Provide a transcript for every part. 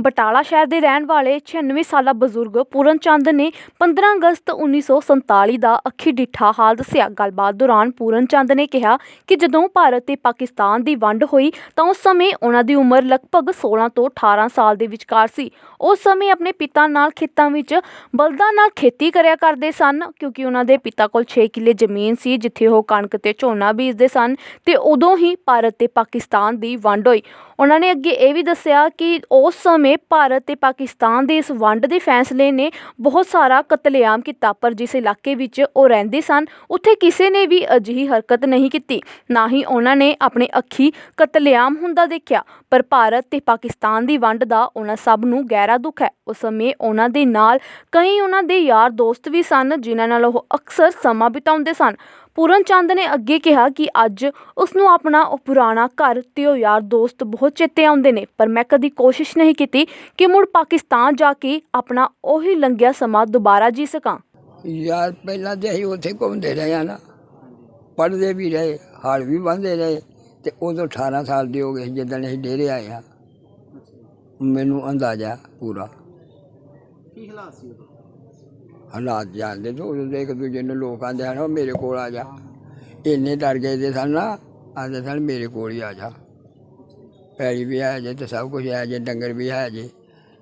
ਬਟਾਲਾ ਸ਼ਹਿਰ ਦੇ ਰਹਿਣ ਵਾਲੇ 96 ਸਾਲਾ ਬਜ਼ੁਰਗ ਪੂਰਨ ਚੰਦ ਨੇ 15 ਅਗਸਤ 1947 ਦਾ ਅੱਖੀ ਡਿੱਠਾ ਹਾਲ ਦੱਸਿਆ। ਗੱਲਬਾਤ ਦੌਰਾਨ ਪੂਰਨ ਚੰਦ ਨੇ ਕਿਹਾ ਕਿ ਜਦੋਂ ਭਾਰਤ ਤੇ ਪਾਕਿਸਤਾਨ ਦੀ ਵੰਡ ਹੋਈ ਤਾਂ ਉਸ ਸਮੇਂ ਉਹਨਾਂ ਦੀ ਉਮਰ ਲਗਭਗ 16 ਤੋਂ 18 ਸਾਲ ਦੇ ਵਿਚਕਾਰ ਸੀ। ਉਸ ਸਮੇਂ ਆਪਣੇ ਪਿਤਾ ਨਾਲ ਖੇਤਾਂ ਵਿੱਚ ਬਲਦਾਂ ਨਾਲ ਖੇਤੀ ਕਰਿਆ ਕਰਦੇ ਸਨ, ਕਿਉਂਕਿ ਉਹਨਾਂ ਦੇ ਪਿਤਾ ਕੋਲ 6 ਕਿੱਲੇ ਜ਼ਮੀਨ ਸੀ, ਜਿੱਥੇ ਉਹ ਕਣਕ ਤੇ ਝੋਨਾ ਬੀਜਦੇ ਸਨ ਤੇ ਉਦੋਂ ਹੀ ਭਾਰਤ ਤੇ ਪਾਕਿਸਤਾਨ ਦੀ ਵੰਡ ਹੋਈ। ਉਹਨਾਂ ਨੇ ਅੱਗੇ ਇਹ ਵੀ ਦੱਸਿਆ ਕਿ ਉਸ ਸਮੇਂ ਭਾਰਤ ਤੇ ਪਾਕਿਸਤਾਨ ਦੇ ਇਸ ਵੰਡ ਦੇ ਫੈਸਲੇ ਨੇ ਬਹੁਤ ਸਾਰਾ ਕਤਲੇਆਮ ਕੀਤਾ, ਪਰ ਜਿਸ ਇਲਾਕੇ ਵਿੱਚ ਉਹ ਰਹਿੰਦੇ ਸਨ, ਉੱਥੇ ਕਿਸੇ ਨੇ ਵੀ ਅਜਿਹੀ ਹਰਕਤ ਨਹੀਂ ਕੀਤੀ। ਨਾ ਹੀ ਉਹਨਾਂ ਨੇ ਆਪਣੇ ਅੱਖੀ ਕਤਲੇਆਮ ਹੁੰਦਾ ਦੇਖਿਆ, ਪਰ ਭਾਰਤ ਤੇ ਪਾਕਿਸਤਾਨ ਦੀ ਵੰਡ ਦਾ ਉਹਨਾਂ ਸਭ ਨੂੰ ਗਹਿਰਾ ਦੁੱਖ ਹੈ। ਉਸ ਸਮੇਂ ਉਹਨਾਂ ਦੇ ਨਾਲ ਕਈ ਉਹਨਾਂ ਦੇ ਯਾਰ ਦੋਸਤ ਵੀ ਸਨ, ਜਿਨ੍ਹਾਂ ਨਾਲ ਉਹ ਅਕਸਰ ਸਮਾਂ ਬਿਤਾਉਂਦੇ ਸਨ। ਪੂਰਨ ਚੰਦ ਨੇ ਅੱਗੇ ਕਿਹਾ ਕਿ ਅੱਜ ਉਸ ਨੂੰ ਆਪਣਾ ਉਹ ਪੁਰਾਣਾ ਘਰ ਤੇ ਉਹ ਯਾਰ ਦੋਸਤ ਬਹੁਤ ਚੇਤੇ ਆਉਂਦੇ ਨੇ। ਪਰ ਮੈਂ ਕਦੀ ਕੋਸ਼ਿਸ਼ ਨਹੀਂ ਕੀਤੀ ਕਿ ਮੁੜ ਪਾਕਿਸਤਾਨ ਜਾ ਕੇ ਆਪਣਾ ਉਹੀ ਲੰਘਿਆ ਸਮਾਂ ਦੁਬਾਰਾ ਜੀ ਸਕਾਂ। ਯਾਰ ਪਹਿਲਾਂ ਤੇ ਅਸੀਂ ਉੱਥੇ ਘੁੰਮਦੇ ਰਹੇ ਆ ਨਾ। ਪੜ੍ਹਦੇ ਵੀ ਰਹੇ ਹਾਲ ਵੀ ਬੰਦੇ ਰਹੇ ਤੇ ਉਦੋਂ 18 ਸਾਲ ਦੇ ਹੋ ਗਏ ਜਦੋਂ ਅਸੀਂ ਡੇਰੇ ਆਏ ਆ। ਮੈਨੂੰ ਅੰਦਾਜ਼ਾ ਪੂਰਾ। ਕੀ ਹਾਲਾਤ ਸੀ ਉਦੋਂ? ਹਾਲਾਤ ਜਾਣਦੇ ਤੋਂ ਉਦੋਂ ਦੇ ਇੱਕ ਦੂਜੇ ਨੂੰ ਲੋਕ ਆਂਦੇ ਹਨ ਉਹ ਮੇਰੇ ਕੋਲ ਆ ਜਾ। ਇੰਨੇ ਡਰ ਗਏ ਦੇ ਸਨ ਨਾ ਆਂਦੇ ਸਨ ਮੇਰੇ ਕੋਲ ਹੀ ਆ ਜਾ। ਪੈਲੀ ਵੀ ਹੈ ਜੇ ਤੇ ਸਭ ਕੁਝ ਹੈ ਜੇ ਡੰਗਰ ਵੀ ਹੈ ਜੇ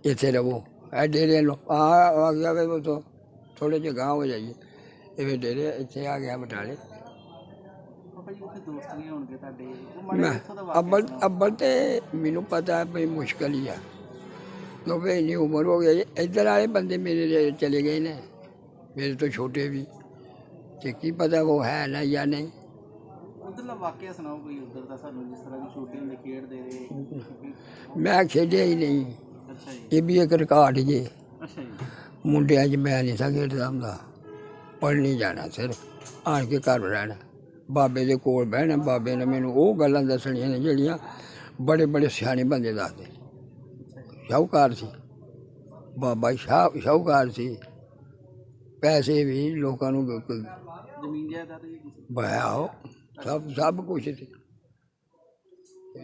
ਇੱਥੇ ਰਹੋ ਇਹ ਡੇਰੇ ਲੋ ਆ ਆ ਗਿਆ ਵੇ ਉਹ ਤੋਂ ਥੋੜੇ ਜਿਹੇ ਗਾਂਹ ਹੋ ਜਾਈਏ। ਇਹ ਵੀ ਡੇਰੇ ਇੱਥੇ ਆ ਗਿਆ ਬਟਾਲੇ। ਅੱਬਲ। ਅੱਬਲ ਤੇ ਮੈਨੂੰ ਪਤਾ ਹੈ ਵੀ ਮੁਸ਼ਕਲ ਹੀ ਆ। ਕਿਉਂਕਿ ਇੰਨੀ ਉਮਰ ਹੋ ਗਈ ਇੱਧਰ ਵਾਲੇ ਬੰਦੇ ਮੇਰੇ ਚਲੇ ਗਏ ਨੇ। ਮੇਰੇ ਤੋਂ ਛੋਟੇ ਵੀ। ਤੇ ਕੀ ਪਤਾ ਉਹ ਹੈ ਨਾ ਜਾਂ ਨਹੀਂ। ਉੱਧਰਲਾ ਵਾਕਿਆ ਸੁਣਾਓ ਕੋਈ ਉੱਧਰ ਦਾ ਸਾਨੂੰ ਜਿਸ ਤਰ੍ਹਾਂ ਦੀ ਛੋਟੀ ਹੁੰਦੇ ਖੇਡਦੇ ਰਹੇ। ਮੈਂ ਖੇਡਿਆ ਹੀ ਨਹੀਂ। ਅੱਛਾ ਜੀ। ਇਹ ਵੀ ਇੱਕ ਰਿਕਾਰਡ ਜੇ। ਅੱਛਾ ਜੀ। ਮੁੰਡਿਆਂ 'ਚ ਮੈਂ ਨਹੀਂ ਸਾਂ ਖੇਡਦਾ ਹੁੰਦਾ। ਪੜ੍ਹਨੀ ਜਾਣਾ ਸਿਰਫ। ਆਣ ਕੇ ਘਰ ਰਹਿਣਾ। ਬਾਬੇ ਦੇ ਕੋਲ ਬਹਿਣਾ। ਬਾਬੇ ਨੇ ਮੈਨੂੰ ਉਹ ਗੱਲਾਂ ਦੱਸਣੀਆਂ ਨੇ ਜਿਹੜੀਆਂ ਬੜੇ ਬੜੇ ਸਿਆਣੇ ਬੰਦੇ ਦੱਸਦੇ। ਸ਼ਾਹੂਕਾਰ ਸੀ। ਬਾਬਾ ਸ਼ਾਹ ਸ਼ਾਹੂਕਾਰ ਸੀ। ਪੈਸੇ ਵੀ ਲੋਕਾਂ ਨੂੰ ਕ- ਜ਼ਮੀਨ ਜਾਇਦਾਦ ਵੀ ਉਹ ਸਭ ਸਭ ਕੁਛ ਸੀ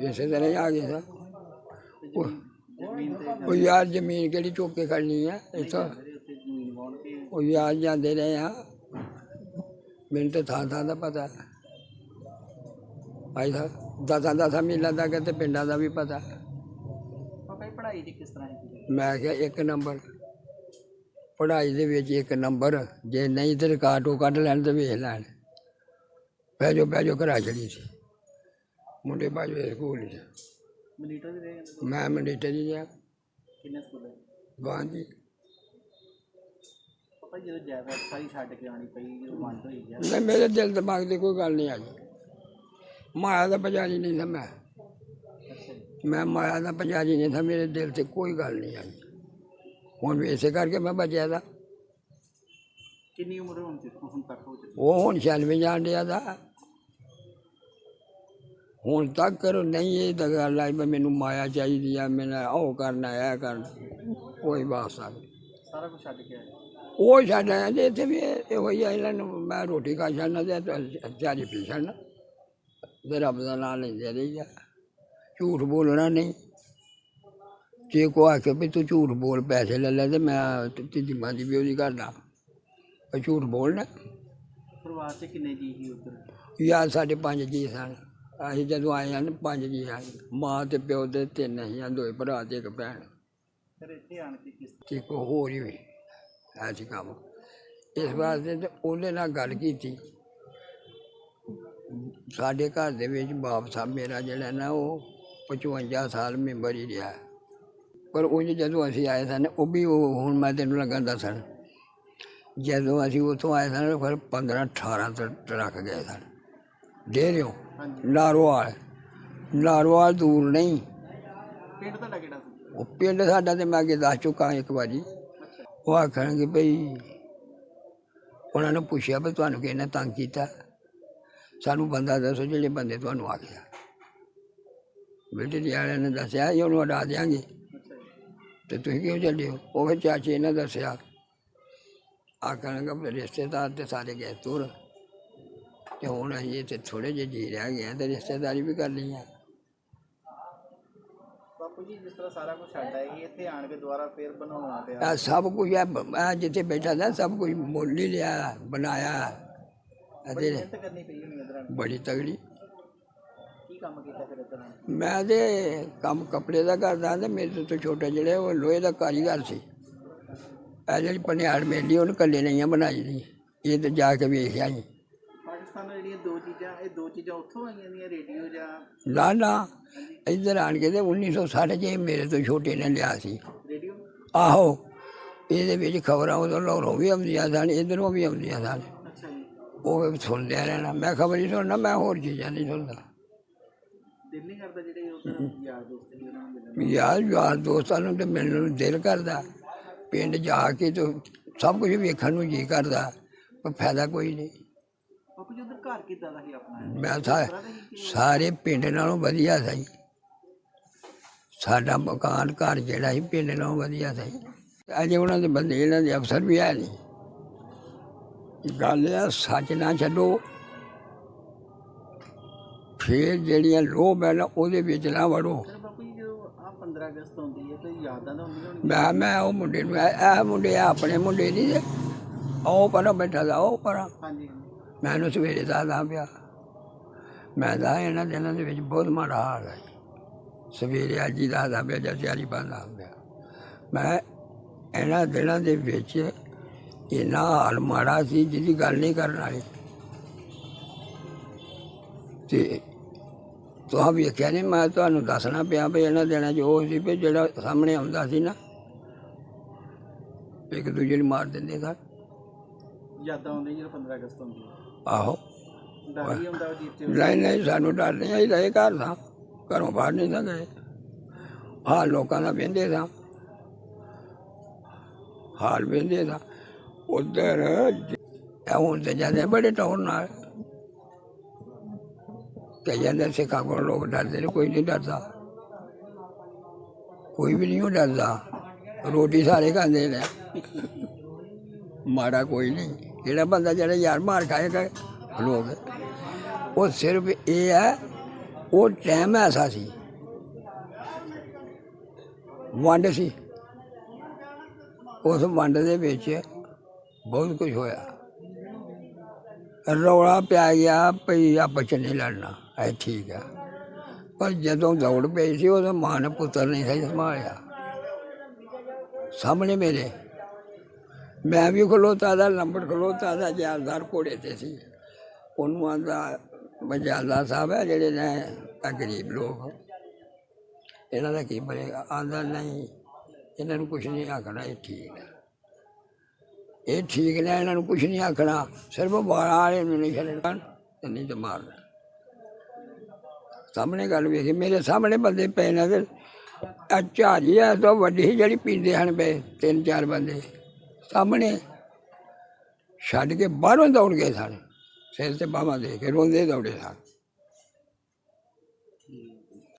ਇਸੇ ਤਰ੍ਹਾਂ ਹੀ ਆ ਗਏ ਸਾਂ ਤੇ ਜ਼ਮੀਨ ਜ਼ਮੀਨ ਤੇ ਉਹ ਯਾਰ ਜ਼ਮੀਨ ਕਿਹੜੀ ਚੁੱਕ ਕੇ ਖੜਨੀ ਆ? ਇੱਥੋਂ ਉਹ ਯਾਰ ਜਾਂਦੇ ਰਹੇ ਆ। ਮੈਨੂੰ ਤਾਂ ਥਾਂ ਥਾਂ ਦਾ ਪਤਾ। ਭਾਈ ਸਾਹਿਬ ਦਸਾਂ ਦਸਾਂ ਮੀਲਾਂ ਦਾ ਕਿਤੇ ਪਿੰਡਾਂ ਦਾ ਵੀ ਪਤਾ। ਪੜ੍ਹਾਈ ਦੀ ਕਿਸ ਤਰ੍ਹਾਂ ਹੈ? ਮੈਂ ਕਿਹਾ ਇੱਕ ਨੰਬਰ। ਪੜ੍ਹਾਈ ਦੇ ਵਿੱਚ ਇੱਕ ਨੰਬਰ ਜੇ ਨਹੀਂ ਤੇ ਰਿਕਾਰਡ ਕੱਢ ਲੈਣ ਤੇ ਵੇਖ ਲੈਣ। ਬਹਿ ਜਾਓ ਬਹਿ ਜਾਓ ਘਰਾਂ ਚਲੀ ਸੀ। ਮੁੰਡੇ ਬਾਜੋ ਸਕੂਲ ਚ। ਮਨੀਟਰ ਵੀ ਰਹੇ ਜਾਂਦੇ ਮੈਂ ਮੰਡੀਟਰ ਜੀ ਆ। ਕਿੰਨੇ ਸਕੂਲ ਪਾਪਾ ਜੀ ਜਦੋਂ ਜਾਇਦਾਦ ਸਾਰੀ ਛੱਡ ਕੇ ਆਣੀ ਪਈ ਜਦੋਂ ਵੰਡ ਹੋਈ ਜਾਂ ਨਹੀਂ ਮੇਰੇ ਦਿਲ ਦਿਮਾਗ ਦੀ ਕੋਈ ਗੱਲ ਨਹੀਂ ਆਈ। ਮਾਇਆ ਦਾ ਪੁਜਾਰੀ ਨਹੀਂ ਸੀ ਮੈਂ। ਜੀ। ਮੈਂ ਮਾਇਆ ਦਾ ਪੁਜਾਰੀ ਨਹੀਂ ਸੀ ਮੇਰੇ ਦਿਲ ਤੇ ਕੋਈ ਗੱਲ ਨਹੀਂ ਆਈ। ਹੁਣ ਵੀ ਇਸੇ ਕਰਕੇ ਮੈਂ ਬਚਿਆ ਦਾ। ਕਿੰਨੀ ਉਮਰ ਹੋਣ ਤੇ ਹੁਣ ਤੱਕ ਹੋ ਚੁੱਕੀ? ਉਹ ਹੁਣ 96 ਜਾਣ ਡਿਆ ਦਾ। ਹੁਣ ਤੱਕ ਕਰੋ ਨਹੀਂ ਇਹ ਤਾਂ ਗੱਲ ਆਈ ਵੀ ਮੈਨੂੰ ਮਾਇਆ ਚਾਹੀਦੀ ਆ ਮੈਨਾਂ ਉਹ ਕਰਨਾ ਇਹ ਕਰਨਾ। ਕੋਈ ਵਾਸਤਾ ਨਹੀਂ। ਸਾਰਾ ਕੁਝ ਛੱਡ ਕੇ ਆਏ? ਉਹ ਛੱਡ ਆਇਆ ਤੇ ਇੱਥੇ ਵੀ ਇਹ ਹੀ ਆ ਇਹਨਾਂ ਨੂੰ ਮੈਂ ਰੋਟੀ ਖਾ ਛੱਡਣਾ ਤੇ ਚਾਰੀ ਪੀ ਛੱਡਣਾ। ਤੇ ਰੱਬ ਦਾ ਨਾਮ ਲੈਂਦੇ ਰਹੀਦਾ। ਝੂਠ ਬੋਲਣਾ ਨਹੀਂ। ਜੇ ਕੋ ਆ ਕੇ ਵੀ ਤੂੰ ਝੂਠ ਬੋਲ ਪੈਸੇ ਲੈ ਲੈ ਤੇ ਮੈਂ ਤੀਜੀ ਮਾਂ ਦੀ ਵੀ ਉਹਦੀ ਕਰਦਾ ਪਰ ਝੂਠ ਬੋਲਣਾ। ਪਰਿਵਾਰ 'ਚ ਕਿੰਨੇ ਜੀ ਸੀ ਉੱਧਰ? ਯਾਰ ਸਾਡੇ ਪੰਜ ਜੀ ਸਨ। ਅਸੀਂ ਜਦੋਂ ਆਏ ਹਨ ਪੰਜ ਜੀ ਸਨ। ਮਾਂ ਤੇ ਪਿਓ ਦੇ ਤਿੰਨ ਅਸੀਂ ਦੋਏ ਭਰਾ ਤੇ ਇੱਕ ਭੈਣ। ਫਿਰ ਇੱਥੇ ਆਣ ਕੇ ਕਿਸ ਤੇ ਕੋ ਹੋਰ ਹੀ ਹੋਈ ਐਸੀ ਕੰਮ। ਇਸ ਵਾਸਤੇ ਤੇ ਉਹਨੇ ਨਾਲ ਗੱਲ ਕੀਤੀ। ਸਾਡੇ ਘਰ ਦੇ ਵਿੱਚ ਬਾਪ ਸਾਹਿਬ ਮੇਰਾ ਜਿਹੜਾ ਨਾ ਉਹ 55 ਸਾਲ ਮੈਂਬਰ ਹੀ ਰਿਹਾ। ਪਰ ਉਹ ਜਦੋਂ ਅਸੀਂ ਆਏ ਸਨ ਉਹ ਵੀ ਉਹ ਹੁਣ ਮੈਂ ਤੈਨੂੰ ਲੱਗਾ ਦੱਸਣ। ਜਦੋਂ ਅਸੀਂ ਉੱਥੋਂ ਆਏ ਸਨ ਫਿਰ 15 18 ਟ- ਟਰੱਕ ਗਏ ਸਨ। ਡੇਰਿਓ ਹਾਂਜੀ। ਨਾਰੋਵਾਲ। ਨਾਰੋਵਾਲ ਦੂਰ ਨਹੀਂ। ਪਿੰਡ ਤੁਹਾਡਾ ਕਿਹੜਾ ਸੀ? ਉਹ ਪਿੰਡ ਸਾਡਾ ਤੇ ਮੈਂ ਅੱਗੇ ਦੱਸ ਚੁੱਕਾ ਇੱਕ ਵਾਰੀ। ਉਹ ਆਖਣਗੇ ਭਈ ਉਹਨਾਂ ਨੂੰ ਪੁੱਛਿਆ ਵੀ ਤੁਹਾਨੂੰ ਕਿਹਨੇ ਤੰਗ ਕੀਤਾ? ਸਾਨੂੰ ਬੰਦਾ ਦੱਸੋ ਜਿਹੜੇ ਬੰਦੇ ਤੁਹਾਨੂੰ ਆਖਿਆ। ਮਿਲਟਰੀ ਵਾਲਿਆਂ ਨੇ ਦੱਸਿਆ ਜੀ ਉਹਨੂੰ ਹਟਾ ਦਿਆਂਗੇ। ਤੇ ਤੁਸੀਂ ਕਿਉਂ ਚੱਲੇ ਹੋ ਉਹ ਫਿਰ ਚਾਚੇ ਨੇ ਦੱਸਿਆ ਆਖਣਗੇ ਵੀ ਰਿਸ਼ਤੇਦਾਰ ਤੇ ਸਾਰੇ ਗਏ ਤੁਰ ਤੇ ਹੁਣ ਅਸੀਂ ਇੱਥੇ ਥੋੜੇ ਜਿਹੇ ਜੀ ਰਹਿ ਗਏ ਹਾਂ ਤੇ ਰਿਸ਼ਤੇਦਾਰੀ ਵੀ ਕਰ ਲਈ ਆ ਪਾਪਾ ਬਾਪੂ ਜੀ ਜਿਸ ਤਰ੍ਹਾਂ ਸਾਰਾ ਕੁਝ ਛੱਡ ਆਏ ਸੀ, ਇੱਥੇ ਆਣ ਕੇ ਦੁਬਾਰਾ ਫੇਰ ਬਣਾਉਣਾ ਪਿਆ ਇਹ ਸਭ ਕੁਝ ਹੈ ਮੈਂ ਜਿੱਥੇ ਬੈਠਾ ਸੀ ਸਭ ਕੁਝ ਮੁੱਲ ਹੀ ਲਿਆ ਬਣਾਇਆ ਅਤੇ ਮਿਹਨਤ ਕਰਨੀ ਪਈ ਹੋਣੀ ਇਧਰ ਬੜੀ ਤਗੜੀ ਕੀ ਕੰਮ ਕੀਤਾ ਫਿਰ? ਮੈਂ ਤੇ ਕੰਮ ਕੱਪੜੇ ਦਾ ਕਰਦਾ ਤੇ ਮੇਰੇ ਤੋਂ ਛੋਟਾ ਜਿਹੜਾ ਉਹ ਲੋਹੇ ਦਾ ਕਾਰੀਗਰ ਸੀ। ਇਹ ਜਿਹੜੀ ਪਨਿਆੜ ਮੇਲੀ ਉਹਨੂੰ ਕੱਲੇ ਨਹੀਂ ਬਣਾਈ ਦੀ ਇਹ ਤੇ ਜਾ ਕੇ ਵੇਖਿਆ ਜੀ ਪਾਕਿਸਤਾਨ ਜਿਹੜੀਆਂ ਦੋ ਚੀਜ਼ਾਂ ਇਹ ਦੋ ਚੀਜ਼ਾਂ ਉੱਥੋਂ ਆਈਆਂ ਦੀਆਂ ਰੇਡੀਓ ਜਾਂ? ਨਾ ਨਾ ਇੱਧਰ ਆਣ ਕੇ ਤੇ 1960 ਚ ਮੇਰੇ ਤੋਂ ਛੋਟੇ ਨੇ ਲਿਆ ਸੀ। ਰੇਡੀਓ? ਆਹੋ ਇਹਦੇ ਵਿੱਚ ਖਬਰਾਂ ਉਦੋਂ ਲਾਹੌਰੋਂ ਵੀ ਆਉਂਦੀਆਂ ਸਨ ਇੱਧਰੋਂ ਵੀ ਆਉਂਦੀਆਂ ਸਨ। ਅੱਛਾ ਜੀ। ਉਹ ਸੁਣਦਿਆ ਰਹਿਣਾ ਮੈਂ ਖਬਰ ਨਹੀਂ ਸੁਣਨਾ ਮੈਂ ਹੋਰ ਚੀਜ਼ਾਂ ਨਹੀਂ ਸੁਣਦਾ। ਕਰਦਾ ਜਿਹੜੇ ਉਧਰ ਯਾਰ ਦੋਸਤ ਸੀ ਉਹਨਾਂ ਨੂੰ ਮਿਲਣ ਯਾਰ ਯਾਰ ਦੋਸਤਾਂ ਨੂੰ ਤੇ ਮਿਲਣ ਨੂੰ ਦਿਲ ਕਰਦਾ। ਪਿੰਡ ਜਾ ਕੇ ਤੇ ਸਭ ਕੁਝ ਵੇਖਣ ਨੂੰ ਜੀ ਕਰਦਾ ਪਰ ਫਾਇਦਾ ਕੋਈ ਨਹੀਂ। ਬਾਪੂ ਜੀ ਉਧਰ ਘਰ ਕਿੱਦਾਂ ਦਾ ਸੀ ਆਪਣਾ? ਮੈਂ ਸਾ- ਸਾਰੇ ਪਿੰਡ ਨਾਲੋਂ ਵਧੀਆ ਸੀ ਸਾਡਾ ਮਕਾਨ ਘਰ ਜਿਹੜਾ ਸੀ ਪਿੰਡ ਨਾਲੋਂ ਵਧੀਆ ਸੀ ਅਜੇ ਉਹਨਾਂ ਦੇ ਬੰਦੇ ਇਹਨਾਂ ਦੇ ਅਫਸਰ ਵੀ ਹੈ ਨਹੀਂ। ਗੱਲ ਆ ਸੱਚ ਨਾ ਛੱਡੋ। ਫੇਰ ਜਿਹੜੀਆਂ ਲੋਭ ਹੈ ਨਾ ਉਹਦੇ ਵਿੱਚ ਨਾ ਵੜੋ। ਬਾਪੂ ਜੀ ਜਦੋਂ ਆ 15 ਅਗਸਤ ਆਉਂਦੀ ਹੈ ਤੇ ਯਾਦਾਂ ਤਾਂ ਹੁੰਦੀਆਂ ਹੋਣੀਆਂ ਮੈਂ ਮੈਂ ਉਹ ਮੁੰਡੇ ਨੂੰ ਇਹ ਇਹ ਮੁੰਡੇ ਆ ਆਪਣੇ ਮੁੰਡੇ ਨਹੀਂ ਜੇ ਉਹ ਪਰਾਂ ਬੈਠਾ ਦਾ ਉਹ ਪਰਾਂ। ਹਾਂਜੀ। ਹਾਂਜੀ ਮੈਂ ਉਹਨੂੰ ਸਵੇਰੇ ਦੱਸਦਾ ਪਿਆ। ਮੈਂ ਦਾ ਇਹਨਾਂ ਦਿਨਾਂ ਦੇ ਵਿੱਚ ਬਹੁਤ ਮਾੜਾ ਹਾਲ ਹੈ। ਸਵੇਰੇ ਅੱਜ ਹੀ ਦੱਸਦਾ ਪਿਆ ਜਦ ਤਿਆਰੀ ਬੰਦਾ ਪਿਆ। ਮੈਂ ਇਹਨਾਂ ਦਿਨਾਂ ਦੇ ਵਿੱਚ ਇੰਨਾ ਹਾਲ ਮਾੜਾ ਸੀ ਜਿਹਦੀ ਗੱਲ ਨਹੀਂ ਕਰਨ ਵਾਲੀ। ਤੇ ਤੁਹਾਂ ਵੇਖਿਆ ਨਹੀਂ ਮੈਂ ਤੁਹਾਨੂੰ ਦੱਸਣਾ ਪਿਆ ਵੀ ਇਹਨਾਂ 'ਚ ਉਹ ਸੀ ਵੀ ਜਿਹੜਾ ਸਾਹਮਣੇ ਆਉਂਦਾ ਸੀ ਨਾ ਇੱਕ ਦੂਜੇ ਨੂੰ ਮਾਰ ਦਿੰਦੇ ਸਨ ਯਾਦਾਂ ਆਉਂਦੀਆਂ ਜਦੋਂ 15 ਅਗਸਤ ਆਉਂਦੀ ਹੈ ਆਹੋ। ਡਰ ਵੀ ਹੁੰਦਾ ਉਹ ਜੀਪ ਤੇ ਨਹੀਂ ਨਹੀਂ ਸਾਨੂੰ ਡਰ ਨਹੀਂ ਆਈ ਰਹੇ ਘਰ ਦਾ ਘਰੋਂ ਬਾਹਰ ਨਹੀਂ ਨਾ ਗਏ। ਹਾਲ ਲੋਕਾਂ ਦਾ ਵਹਿੰਦੇ ਸਾਂ। ਹਾਲ ਵਹਿੰਦੇ ਸਾਂ। ਉਧਰ ਹੁਣ ਤੇ ਜਾਂਦੇ ਬੜੇ ਟੌਰ ਨਾਲ। ਤੇ ਜਾਂਦੇ ਸਿੱਖਾਂ ਕੋਲ, ਲੋਕ ਡਰਦੇ ਨੇ, ਕੋਈ ਨਹੀਂ ਡਰਦਾ। ਕੋਈ ਵੀ ਨਹੀਂ ਉਹ ਡਰਦਾ। ਰੋਟੀ ਸਾਰੇ ਖਾਂਦੇ ਨੇ। ਮਾੜਾ ਕੋਈ ਨਹੀਂ। ਜਿਹੜਾ ਬੰਦਾ ਜਿਹੜਾ ਯਾਰ ਮਾਰ ਖਾਏਗਾ ਲੋਕ। ਉਹ ਸਿਰਫ ਇਹ ਹੈ, ਉਹ ਟਾਈਮ ਐਸਾ ਸੀ। ਵੰਡ ਸੀ। ਉਸ ਵੰਡ ਦੇ ਵਿੱਚ ਬਹੁਤ ਕੁਝ ਹੋਇਆ। ਰੌਲਾ ਪਿਆ ਗਿਆ ਭਈ ਆਪਸ 'ਚ ਨਹੀਂ ਲੜਨਾ। ਇਹ ਠੀਕ ਆ। ਪਰ ਜਦੋਂ ਦੌੜ ਪਈ ਸੀ ਉਦੋਂ ਮਾਂ ਨੇ ਪੁੱਤਰ ਨਹੀਂ ਸੀ ਸੰਭਾਲਿਆ। ਸਾਹਮਣੇ ਮੇਰੇ। ਮੈਂ ਵੀ ਖਲੋਤਾ ਦਾ, ਲੰਬੜ ਖਲੋਤਾ ਦਾ ਜਾਲਦਾਰ ਘੋੜੇ ਤੇ ਸੀ। ਉਹਨੂੰ ਆਂਦਾ ਬਜਾਲਾ ਸਾਹਿਬ ਹੈ ਜਿਹੜੇ ਨੇ ਆਹ ਗਰੀਬ ਲੋਕ ਇਹਨਾਂ ਦਾ ਕੀ ਬਣੇਗਾ? ਆਂਦਾ, ਨਹੀਂ, ਇਹਨਾਂ ਨੂੰ ਕੁਝ ਨਹੀਂ ਆਖਣਾ, ਇਹ ਠੀਕ ਹੈ ਇਹ ਠੀਕ ਨੇ, ਇਹਨਾਂ ਨੂੰ ਕੁਝ ਨਹੀਂ ਆਖਣਾ। ਸਿਰਫ ਵਾਲਾਂ ਵਾਲੇ ਨੂੰ ਨਹੀਂ ਛੱਡਣਾ, ਤੇ ਨਹੀਂ ਤੇ ਮਾਰਨਾ। ਸਾਹਮਣੇ ਗੱਲ ਵੇਖੀ ਮੇਰੇ ਸਾਹਮਣੇ ਬੰਦੇ ਪਏ ਨੇ ਤੇ ਆ ਝਾਰੀ ਆ ਤੋਂ ਵੱਡੀ ਜਿਹੜੀ ਪੀਂਦੇ ਹਨ ਪਏ, ਤਿੰਨ ਚਾਰ ਬੰਦੇ। ਸਾਹਮਣੇ ਛੱਡ ਕੇ ਬਾਹਰੋਂ ਦੌੜ ਗਏ ਸਨ ਸਿਰ ਤੇ ਬਾਹਾਂ ਦੇ ਕੇ ਰੋਂਦੇ ਦੌੜੇ ਸਨ